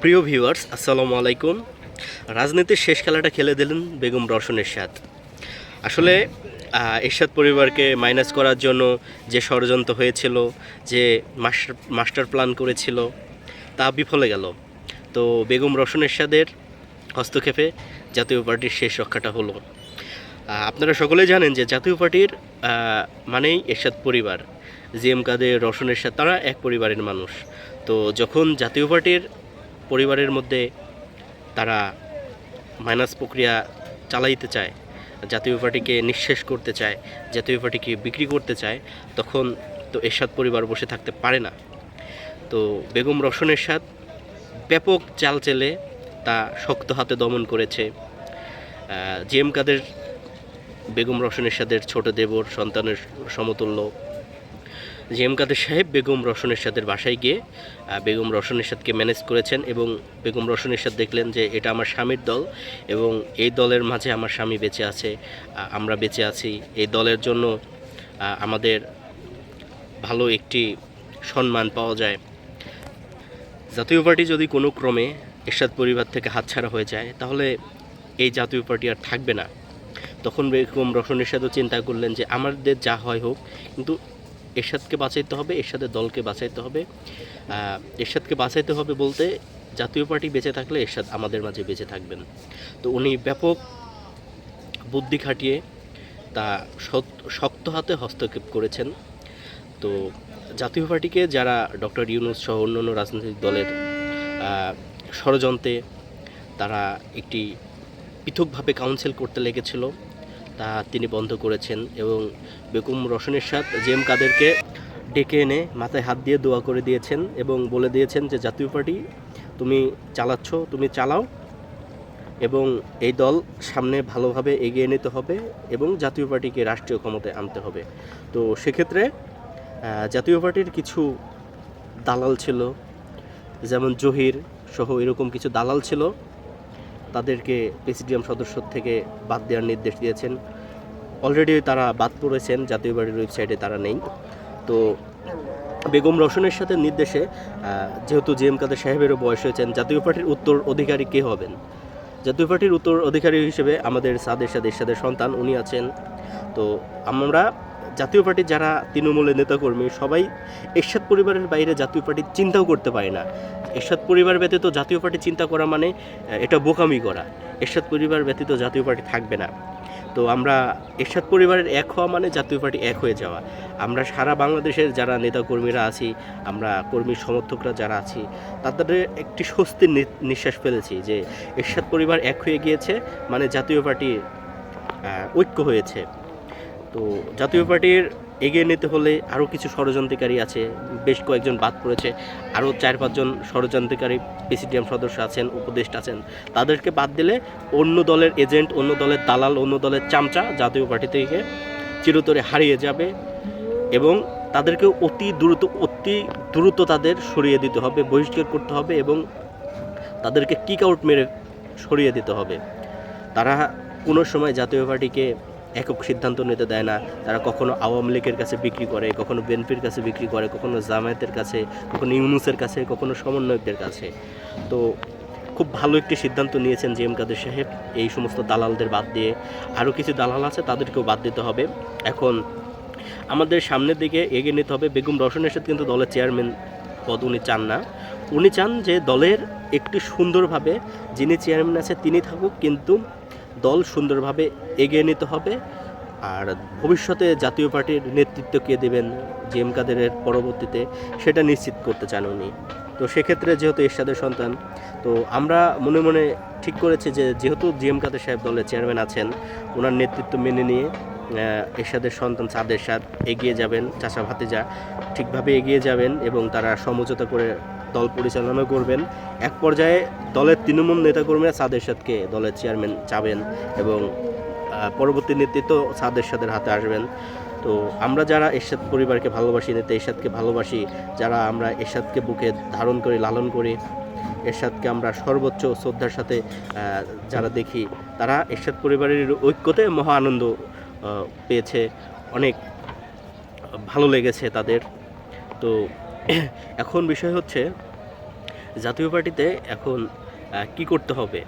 প্রিয় ভিউয়ার্স, আসসালামু আলাইকুম। রাজনীতির শেষ খেলাটা খেলে দিলেন বেগম রওশন এরশাদ। আসলে এরশাদ পরিবারকে মাইনাস করার জন্য যে ষড়যন্ত্র হয়েছিল, যে মাস্টার মাস্টার প্ল্যান করেছিল, তা বিফলে গেল। তো বেগম রওশন এরশাদের হস্তক্ষেপে জাতীয় পার্টির শেষ রক্ষাটা হলো। আপনারা সকলেই জানেন যে জাতীয় পার্টির মানেই এরশাদ পরিবার। জি এম কাদের, রওশন এরশাদ, তারা এক পরিবারের মানুষ। তো যখন জাতীয় পার্টির পরিবারের মধ্যে তারা মাইনাস প্রক্রিয়া চালাইতে চায়, জাতীয় পার্টিকে নিঃশেষ করতে চায়, জাতীয় পার্টিকে বিক্রি করতে চায়, তখন তো এরশাদ পরিবার বসে থাকতে পারে না। তো বেগম রওশন এরশাদ ব্যাপক চাল চেলে তা শক্ত হাতে দমন করেছে। জি এম কাদের, বেগম রওশন এরশাদের ছোট দেবর, সন্তানের সমতুল্য জি এম কাদের সাহেব বেগম রওশন এরশাদের বাসায় গিয়ে বেগম রওশন এরশাদকে ম্যানেজ করেছেন এবং বেগম রওশন এরশাদ দেখলেন যে এটা আমার স্বামীর দল এবং এই দলের মাঝে আমার স্বামী বেঁচে আছে আমরা বেঁচে আছি। এই দলের জন্য আমাদের ভালো একটি সম্মান পাওয়া যায়। জাতীয় পার্টি যদি কোনো ক্রমে এরশাদ পরিবার থেকে হাতছাড়া হয়ে যায়, তাহলে এই জাতীয় পার্টি আর থাকবে না। তখন বেগম রওশন এরশাদও চিন্তা করলেন যে আমাদের যা হয় হোক, কিন্তু এরশাদকে বাঁচাইতে হবে, এরশাদের দলকে বাঁচাইতে হবে। এরশাদকে বাঁচাইতে হবে বলতে জাতীয় পার্টি বেঁচে থাকলে এরশাদ আমাদের মাঝে বেঁচে থাকবেন। তো উনি ব্যাপক বুদ্ধি খাটিয়ে তা শক্ত হাতে হস্তক্ষেপ করেছেন। তো জাতীয় পার্টিকে যারা ডক্টর ইউনুস সহ অন্যান্য রাজনৈতিক দলের ষড়যন্ত্রে তারা একটি পৃথকভাবে কাউন্সিল করতে লেগেছিল। তা তিনি বন্ধ করেছেন এবং বেগম রওশনের সাথ জেম কাদেরকে ডেকে এনে মাথায় হাত দিয়ে দোয়া করে দিয়েছেন এবং বলে দিয়েছেন যে, জাতীয় পার্টি, তুমি চালাচ্ছ, তুমি চালাও এবং এই দল সামনে ভালোভাবে এগিয়ে নিতে হবে এবং জাতীয় পার্টিকে রাষ্ট্রীয় ক্ষমতায় আনতে হবে। তো সেক্ষেত্রে জাতীয় পার্টির কিছু দালাল ছিল, যেমন জহির সহ এরকম কিছু দালাল ছিল। তাদেরকে প্রেসিডিয়াম সদস্য থেকে বাদ দেওয়ার নির্দেশ দিয়েছেন। অলরেডি তারা বাদ পড়েছেন, জাতীয় পার্টির ওয়েবসাইটে তারা নেই। তো বেগম রওশনের সাথে নির্দেশে যেহেতু জি এম কাদের সাহেবেরও বয়স হয়েছেন, জাতীয় পার্টির উত্তর অধিকারী কে হবেন? জাতীয় পার্টির উত্তর অধিকারী হিসেবে আমাদের সাদের সাথে এরশাদের সন্তান, উনি আছেন। তো আমরা জাতীয় পার্টির যারা তৃণমূলের নেতাকর্মী, সবাই এরশাদ পরিবারের বাইরে জাতীয় পার্টির চিন্তাও করতে পারে না। এরশাদ পরিবার ব্যতীত জাতীয় পার্টি চিন্তা করা মানে এটা বোকামি করা। এরশাদ পরিবার ব্যতীত জাতীয় পার্টি থাকবে না। তো আমরা এরশাদ পরিবারের এক হওয়া মানে জাতীয় পার্টি এক হয়ে যাওয়া। আমরা সারা বাংলাদেশের যারা নেতাকর্মীরা আছি, আমরা কর্মী সমর্থকরা যারা আছি, তাদের একটি স্বস্তির নিঃশ্বাস ফেলেছি যে এরশাদ পরিবার এক হয়ে গিয়েছে মানে জাতীয় পার্টি ঐক্য হয়েছে। তো জাতীয় পার্টির এগিয়ে নিতে হলে আরও কিছু ষড়যন্ত্রকারী আছে। বেশ কয়েকজন বাদ পড়েছে। আরও চার পাঁচজন ষড়যন্ত্রকারী প্রেসিডিয়াম সদস্য আছেন, উপদেষ্টা আছেন। তাদেরকে বাদ দিলে অন্য দলের এজেন্ট, অন্য দলের দালাল, অন্য দলের চামচা জাতীয় পার্টি থেকে চিরতরে হারিয়ে যাবে এবং তাদেরকে অতি দ্রুত অতি দ্রুত তাদের সরিয়ে দিতে হবে, বহিষ্কার করতে হবে এবং তাদেরকে কিক আউট মেরে সরিয়ে দিতে হবে। তারা কোনো সময় জাতীয় পার্টিকে একক সিদ্ধান্ত নিতে দেয় না। তারা কখনো আওয়ামী লীগের কাছে বিক্রি করে, কখনো বিএনপির কাছে বিক্রি করে, কখনো জামায়াতের কাছে, কখনো ইউনুসের কাছে, কখনো সমন্বয়কদের কাছে। তো খুব ভালো একটি সিদ্ধান্ত নিয়েছেন জি এম কাদের সাহেব। এই সমস্ত দালালদের বাদ দিয়ে আরও কিছু দালাল আছে, তাদেরকেও বাদ দিতে হবে। এখন আমাদের সামনের দিকে এগিয়ে নিতে হবে বেগম রওশনের সাথে কিন্তু দলের চেয়ারম্যান পদ উনি চান না। উনি চান যে দলের একটি সুন্দরভাবে যিনি চেয়ারম্যান আছে তিনি থাকুক, কিন্তু দল সুন্দরভাবে এগিয়ে নিতে হবে। আর ভবিষ্যতে জাতীয় পার্টির নেতৃত্ব কে দেবেন জি এম কাদেরের পরবর্তীতে, সেটা নিশ্চিত করতে চান উনি। তো সেক্ষেত্রে যেহেতু এরশাদের সন্তান, তো আমরা মনে মনে ঠিক করেছি যে যেহেতু জি এম কাদের সাহেব দলের চেয়ারম্যান আছেন, ওনার নেতৃত্ব মেনে নিয়ে এরশাদের সন্তান সাদের সাথ এগিয়ে যাবেন, চাচা ভাতিজা ঠিকভাবে এগিয়ে যাবেন এবং তারা সমঝোতা করে দল পরিচালনা করবেন। এক পর্যায়ে দলের তৃণমূল নেতাকর্মীরা সাদের সাথকে দলের চেয়ারম্যান চাবেন এবং পরবর্তী নেতৃত্ব সাদের সাদের হাতে আসবেন। তো আমরা যারা এরশাদ পরিবারকে ভালোবাসি, নেতা এরশাদকে ভালোবাসি, যারা আমরা এরশাদকে বুকে ধারণ করি, লালন করি, এরশাদকে আমরা সর্বোচ্চ শ্রদ্ধার সাথে যারা দেখি, তারা এরশাদ পরিবারের ঐক্যতে মহা আনন্দ পেয়েছে। অনেক ভালো লেগেছে তাদের। তো, এখন বিষয় হচ্ছে জাতীয় পার্টিতে এখন কি করতে হবে?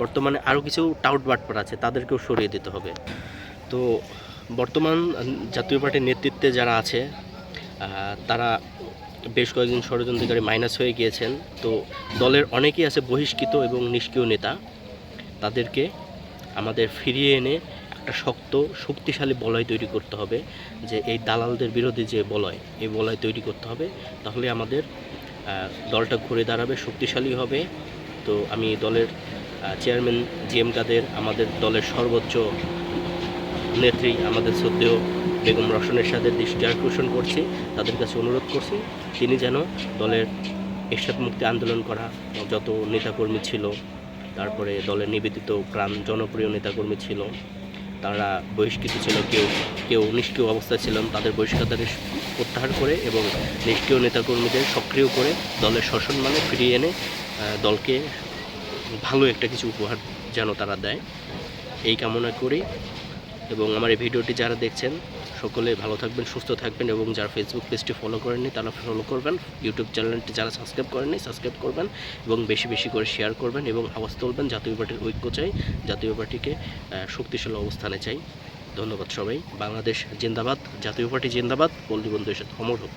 বর্তমানে আরও কিছু টাউট বাটপার আছে, তাদেরকেও সরিয়ে দিতে হবে। তো বর্তমান জাতীয় পার্টির নেতৃত্বে যারা আছে তারা বেশ কয়েকজন ষড়যন্ত্রকারী মাইনাস হয়ে গিয়েছেন। তো দলের অনেকেই আছে বহিষ্কৃত এবং নিষ্ক্রিয় নেতা। তাদেরকে আমাদের ফিরিয়ে এনে একটা শক্ত, শক্তিশালী বলয় তৈরি করতে হবে, যে এই দালালদের বিরোধী যে বলয়, এই বলয় তৈরি করতে হবে। তাহলে আমাদের দলটা ঘুরে দাঁড়াবে, শক্তিশালী হবে। তো আমি দলের চেয়ারম্যান জি এম কাদের, আমাদের দলের সর্বোচ্চ নেত্রী, আমাদের শ্রদ্ধেয় বেগম রসনের সাথে দৃষ্টি আকর্ষণ করছি, তাদের কাছে অনুরোধ করছি, তিনি যেন দলের এরশাদ মুক্তি আন্দোলন করা যত নেতাকর্মী ছিল, তারপরে দলের নিবেদিত প্রাণ, জনপ্রিয় নেতাকর্মী ছিল তারা বহিষ্কৃত ছিল, কেউ কেউ নিষ্ক্রিয় অবস্থায় ছিলেন তাদের বহিষ্কারদের প্রত্যাহার করে এবং নিষ্ক্রিয় নেতাকর্মীদের সক্রিয় করে দলের শোষণ মানে ফিরিয়ে এনে দলকে ভালো একটা কিছু উপহার যেন তারা দেয়। এই কামনা করি এবং আমার এই ভিডিওটি যারা দেখছেন সকলে ভালো থাকবেন, সুস্থ থাকবেন এবং যারা ফেসবুক পেজটি ফলো করেননি, তারা ফলো করবেন। ইউটিউব চ্যানেলটি যারা সাবস্ক্রাইব করেননি সাবস্ক্রাইব করবেন এবং বেশি বেশি করে শেয়ার করবেন এবং আওয়াজ তুলবেন জাতীয় পার্টির ঐক্য চাই, জাতীয় পার্টিকে শক্তিশালী অবস্থানে চাই। ধন্যবাদ সবাই। বাংলাদেশ জিন্দাবাদ, জাতীয় পার্টি জিন্দাবাদ। পল্লী বন্ধু এসে অমর হোক।